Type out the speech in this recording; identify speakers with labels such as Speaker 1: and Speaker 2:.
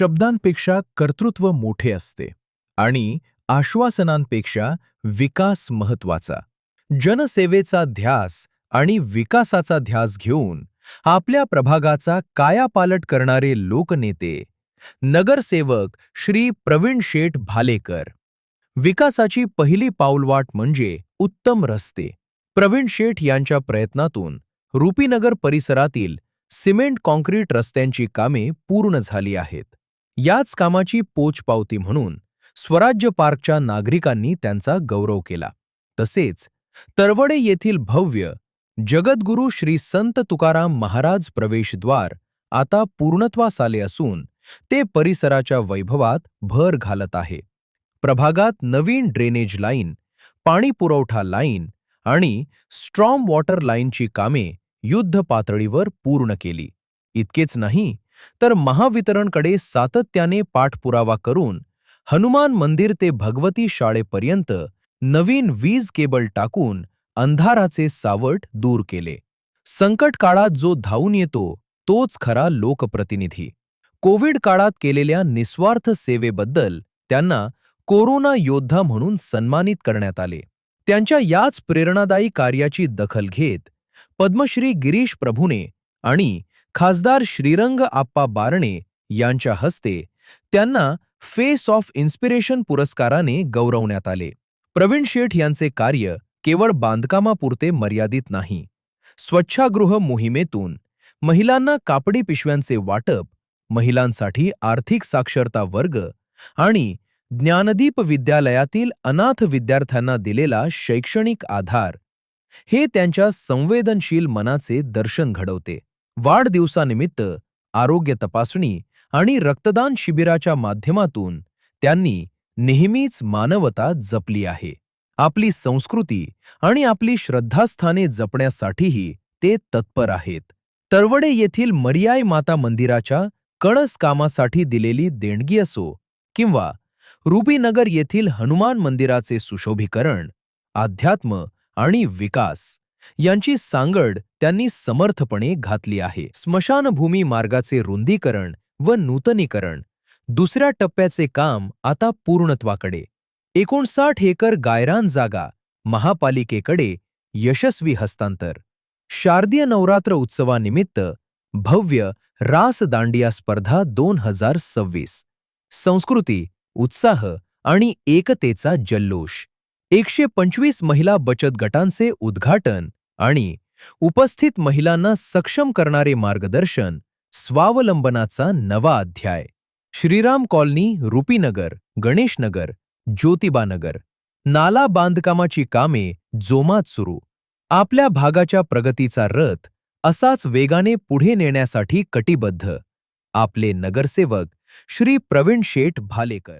Speaker 1: शब्दांपेक्षा कर्तृत्व मोठे असते आणि आश्वासनांपेक्षा विकास महत्त्वाचा जनसेवेचा ध्यास आणि विकासाचा ध्यास घेऊन आपल्या प्रभागाचा कायापालट करणारे लोकनेते नगरसेवक श्री प्रवीण शेठ भालेकर. विकासाची पहिली पाऊलवाट म्हणजे उत्तम रस्ते. प्रवीण शेठ यांच्या प्रयत्नातून रुपीनगर परिसरातील सिमेंट कॉन्क्रीट रस्त्यांची कामे पूर्ण झाली आहेत. याच कामाची पोचपावती म्हणून स्वराज्य पार्कच्या नागरिकांनी त्यांचा गौरव केला. तसेच तरवडे येथील भव्य जगद्गुरू श्री संत तुकाराम महाराज प्रवेशद्वार आता पूर्णत्वास आले असून ते परिसराच्या वैभवात भर घालत आहे. प्रभागात नवीन ड्रेनेज लाईन पाणी पुरवठा लाईन आणि स्ट्रॉम वॉटर लाईनची कामे युद्ध पातळीवर पूर्ण केली. इतकेच नाही तर महावितरणकडे सातत्याने पाठपुरावा करून हनुमान मंदिर ते भगवती शाळेपर्यंत नवीन वीज केबल टाकून अंधाराचे सावट दूर केले. संकट काळात जो धावून येतो तोच खरा लोकप्रतिनिधी. कोविड काळात केलेल्या निस्वार्थ सेवेबद्दल त्यांना कोरोना योद्धा म्हणून सन्मानित करण्यात आले. त्यांच्या याच प्रेरणादायी कार्याची दखल घेत पद्मश्री गिरीश प्रभुने आणि खासदार श्रीरंग आप्पा बारणे यांच्या हस्ते त्यांना फेस ऑफ इन्स्पिरेशन पुरस्काराने गौरवण्यात आले. प्रवीण शेठ यांचे कार्य केवळ बांधकामापुरते मर्यादित नाही. स्वच्छागृह मोहिमेतून महिलांना कापडी पिशव्यांचे वाटप महिलांसाठी आर्थिक साक्षरता वर्ग आणि ज्ञानदीप विद्यालयातील अनाथ विद्यार्थ्यांना दिलेला शैक्षणिक आधार हे त्यांच्या संवेदनशील मनाचे दर्शन घडवते. वाढदिवसानिमित्त आरोग्य तपासणी आणि रक्तदान शिबिराच्या माध्यमातून त्यांनी नेहमीच मानवता जपली आहे. आपली संस्कृती आणि आपली श्रद्धास्थाने जपण्यासाठीही ते तत्पर आहेत. तरवडे येथील मर्याय माता मंदिराच्या कळस कामासाठी दिलेली देणगी असो किंवा रुबीनगर येथील हनुमान मंदिराचे सुशोभीकरण अध्यात्म आणि विकास यांची सांगड त्यांनी समर्थपणे घातली आहे. स्मशानभूमी मार्गाचे रुंदीकरण व नूतनीकरण दुसऱ्या टप्प्याचे काम आता पूर्णत्वाकडे. एकोणसाठ एकर गायरान जागा महापालिकेकडे यशस्वी हस्तांतर. शारदीय नवरात्र उत्सवानिमित्त भव्य रास दांडिया स्पर्धा दोन हजार सव्वीस. संस्कृती उत्साह आणि एकतेचा जल्लोष. एकशे पंचवीस महिला बचत गटांचे उद्घाटन आणि उपस्थित महिलांना सक्षम करणारे मार्गदर्शन स्वावलंबनाचा नवा अध्याय. श्रीराम कॉलनी रुपीनगर गणेशनगर ज्योतिबानगर. नाला बांधकामाची कामे जोमात सुरू. आपल्या भागाच्या प्रगतीचा रथ असाच वेगाने पुढे नेण्यासाठी कटिबद्ध. आपले नगरसेवक श्री प्रवीण शेठ भालेकर.